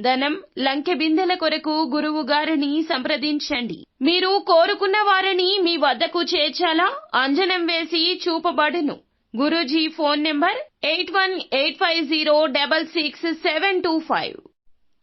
ధనం లంకె బిందెల కొరకు గురువు గారిని సంప్రదించండి. మీరు కోరుకున్న వారిని మీ వద్దకు చేర్చాలా? అంజనం వేసి చూపబడును. Guruji phone number eight one eight five zero double six seven two five.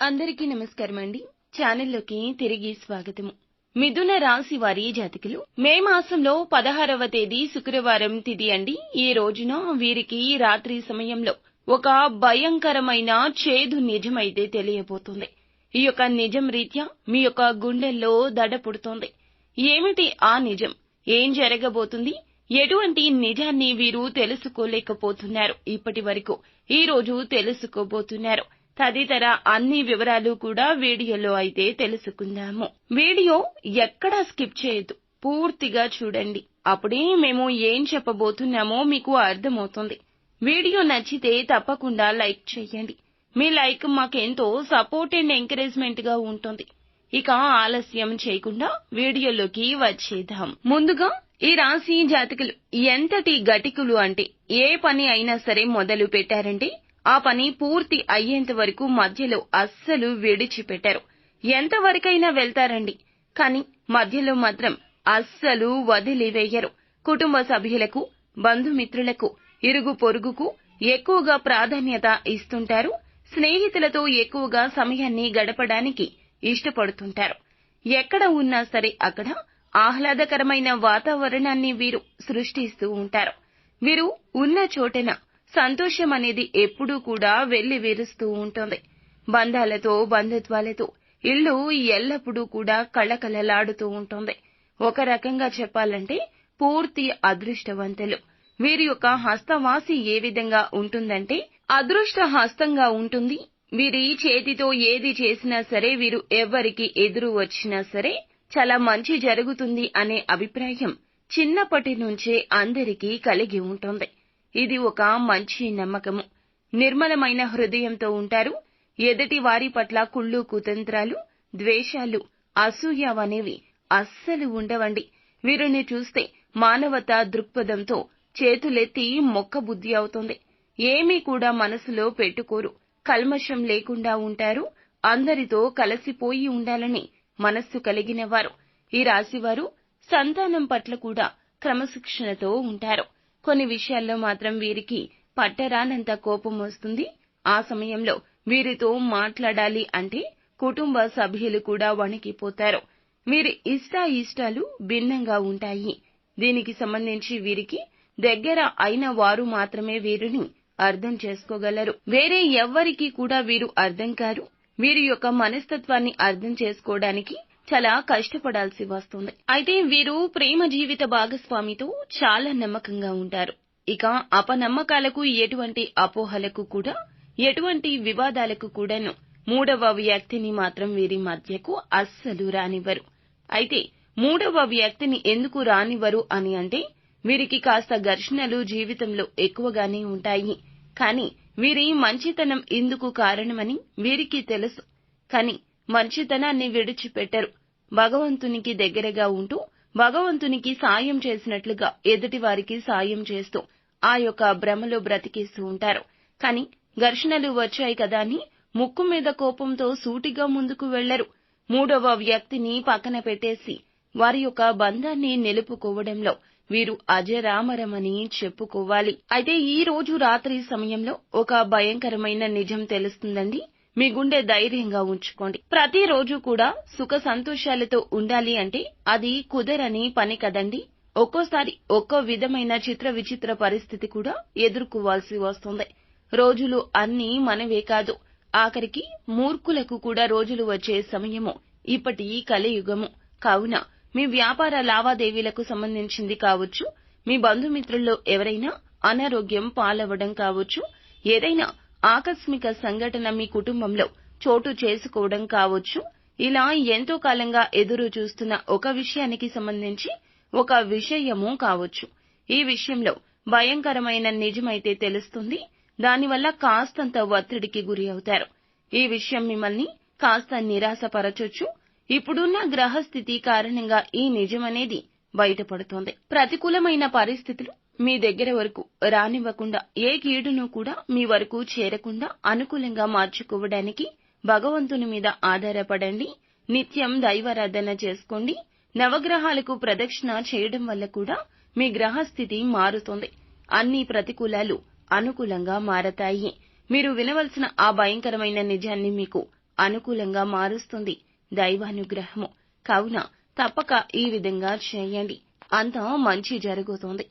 అందరికీ నమస్కారం అండి ఛానల్లోకి తిరిగి స్వాగతము. మిథున రాశి వారి జాతకులు మే మాసంలో పదహారవ తేదీ శుక్రవారం తిది అండి. ఈ రోజున వీరికి రాత్రి సమయంలో ఒక భయంకరమైన చేదు నిజమైతే తెలియబోతుంది. ఈ యొక్క నిజం రీత్యా మీ యొక్క గుండెల్లో దడ పుడుతోంది. ఏమిటి ఆ నిజం? ఏం జరగబోతుంది? ఎటువంటి నిజాన్ని వీరు తెలుసుకోలేకపోతున్నారు ఇప్పటి వరకు. ఈ రోజు తెలుసుకోబోతున్నారు. తదితర అన్ని వివరాలు కూడా వీడియోలో అయితే తెలుసుకుందాము. వీడియో ఎక్కడా స్కిప్ చేయొద్దు. పూర్తిగా చూడండి. అప్పుడే మేము ఏం చెప్పబోతున్నామో మీకు అర్థమవుతుంది. వీడియో నచ్చితే తప్పకుండా లైక్ చేయండి. మీ లైక్ మాకెంతో సపోర్ట్ అండ్ ఎంకరేజ్మెంట్గా ఉంటుంది. ఇక ఆలస్యం చేయకుండా వీడియోలోకి వచ్చేద్దాం. ముందుగా ఈ రాశి జాతకులు ఎంతటి గటికులు అంటే ఏ పని అయినా సరే మొదలు పెట్టారంటే ఆ పని పూర్తి అయ్యేంత వరకు మధ్యలో అస్సలు విడిచిపెట్టారు. ఎంతవరకైనా వెళ్తారండి. కానీ మధ్యలో మాత్రం అస్సలు వదిలివేయరు. కుటుంబ సభ్యులకు బంధుమిత్రులకు ఇరుగు పొరుగుకు ఎక్కువగా ప్రాధాన్యత ఇస్తుంటారు. స్నేహితులతో ఎక్కువగా సమయాన్ని గడపడానికి ఇష్టపడుతుంటారు. ఎక్కడ ఉన్నా సరే అక్కడ ఆహ్లాదకరమైన వాతావరణాన్ని వీరు సృష్టిస్తూ ఉంటారు. వీరు ఉన్న చోటన సంతోషం అనేది ఎప్పుడూ కూడా వెళ్ళి విరుస్తూ ఉంటుంది. బంధాలతో బంధుత్వాలతో ఇల్లు ఎల్లప్పుడూ కూడా కళకళలాడుతూ ఉంటుంది. ఒక రకంగా చెప్పాలంటే పూర్తి అదృష్టవంతులు. వీరి యొక్క హస్తవాసి ఏ విధంగా ఉంటుందంటే అదృష్ట హస్తంగా ఉంటుంది. వీరి చేతితో ఏది చేసినా సరే వీరు ఎవ్వరికి ఎదురు వచ్చినా సరే చాలా మంచి జరుగుతుంది అనే అభిప్రాయం చిన్నప్పటి నుంచే అందరికీ కలిగి ఉంటుంది. ఇది ఒక మంచి నమ్మకము. నిర్మలమైన హృదయంతో ఉంటారు. ఎదుటి వారి పట్ల కుళ్ళు కుతంత్రాలు ద్వేషాలు అసూయ అనేవి అస్సలు ఉండవండి. వీరిని చూస్తే మానవతా దృక్పథంతో చేతులెత్తి మొక్క బుద్ధి అవుతుంది. ఏమీ కూడా మనసులో పెట్టుకోరు. కల్మషం లేకుండా ఉంటారు. అందరితో కలసిపోయి ఉండాలని మనస్సు కలిగిన వారు ఈ రాశివారు సంతానం పట్ల కూడా క్రమశిక్షణతో ఉంటారు. కొన్ని విషయాల్లో మాత్రం వీరికి పట్టరానంత కోపం వస్తుంది. ఆ సమయంలో వీరితో మాట్లాడాలి అంటే కుటుంబ సభ్యులు కూడా వణికిపోతారు. వీరి ఇష్టాయిష్టాలు భిన్నంగా ఉంటాయి. దీనికి సంబంధించి వీరికి దగ్గర అయిన వారు మాత్రమే వీరిని అర్థం చేసుకోగలరు. వేరే ఎవ్వరికి కూడా వీరు అర్థం కారు. వీరి యొక్క మనస్తత్వాన్ని అర్థం చేసుకోవడానికి చాలా కష్టపడాల్సి వస్తుంది. అయితే వీరు ప్రేమ జీవిత భాగస్వామితో చాలా నమ్మకంగా ఉంటారు. ఇక అపనమ్మకాలకు ఎటువంటి అపోహలకు కూడా ఎటువంటి వివాదాలకు కూడాను మూడవ వ్యక్తిని మాత్రం వీరి మధ్యకు అస్సలు రానివ్వరు. అయితే మూడవ వ్యక్తిని ఎందుకు రానివ్వరు అని అంటే వీరికి కాస్త ఘర్షణలు జీవితంలో ఎక్కువగానే ఉంటాయి. కానీ వీరి మంచితనం ఇందుకు కారణమని వీరికి తెలుసు. కానీ మంచితనాన్ని విడిచిపెట్టరు. భగవంతునికి దగ్గరగా ఉంటూ భగవంతునికి సాయం చేసినట్లుగా ఎదుటి వారికి సాయం చేస్తూ ఆ యొక్క భ్రమలో బ్రతికేస్తూ ఉంటారు. కానీ ఘర్షణలు వచ్చాయి కదా అని ముక్కు మీద కోపంతో సూటిగా ముందుకు వెళ్ళరు. మూడవ వ్యక్తిని పక్కన పెట్టేసి వారి యొక్క బంధాన్ని నిలుపుకోవడంలో వీరు అజరామరమని చెప్పుకోవాలి. అయితే ఈ రోజు రాత్రి సమయంలో ఒక భయంకరమైన నిజం తెలుస్తుందండి. మీ గుండె ధైర్యంగా ఉంచుకోండి. ప్రతిరోజు కూడా సుఖ సంతోషాలతో ఉండాలి అంటే అది కుదరని పని కదండి. ఒక్కోసారి ఒక్కో విధమైన చిత్ర విచిత్ర పరిస్థితి కూడా ఎదుర్కోవాల్సి వస్తుంది. రోజులు అన్నీ మనవే కాదు. ఆఖరికి మూర్ఖులకు కూడా రోజులు వచ్చే సమయము. ఇప్పటి కలియుగము. కావున మీ వ్యాపార లావాదేవీలకు సంబంధించింది కావచ్చు. మీ బంధుమిత్రుల్లో ఎవరైనా అనారోగ్యం పాలవడం కావచ్చు. ఏదైనా ఆకస్మిక సంఘటన మీ కుటుంబంలో చోటు చేసుకోవడం కావచ్చు. ఇలా ఎంతో కాలంగా ఎదురు చూస్తున్న ఒక విషయానికి సంబంధించి ఒక విషయము కావచ్చు. ఈ విషయంలో భయంకరమైన నిజమైతే తెలుస్తుంది. దానివల్ల కాస్తంత ఒత్తిడికి గురి అవుతారు. ఈ విషయం మిమ్మల్ని కాస్త నిరాశపరచొచ్చు. ఇప్పుడున్న గ్రహస్థితి కారణంగా ఈ నిజమనేది బయటపడుతోంది. ప్రతికూలమైన పరిస్థితులు మీ దగ్గర వరకు రానివ్వకుండా ఏ కీడును కూడా మీ వరకు చేరకుండా అనుకూలంగా మార్చుకోవడానికి భగవంతుని మీద ఆధారపడండి. నిత్యం దైవారాధన చేసుకోండి. నవగ్రహాలకు ప్రదక్షిణ చేయడం వల్ల కూడా మీ గ్రహస్థితి మారుతుంది. అన్ని ప్రతికూలాలు అనుకూలంగా మారతాయి. మీరు వినవలసిన ఆ భయంకరమైన నిజాన్ని మీకు అనుకూలంగా మారుస్తుంది. దైవానుగ్రహము. కావున తప్పక ఈ విధంగా చేయండి. అంతా మంచి జరుగుతుంది.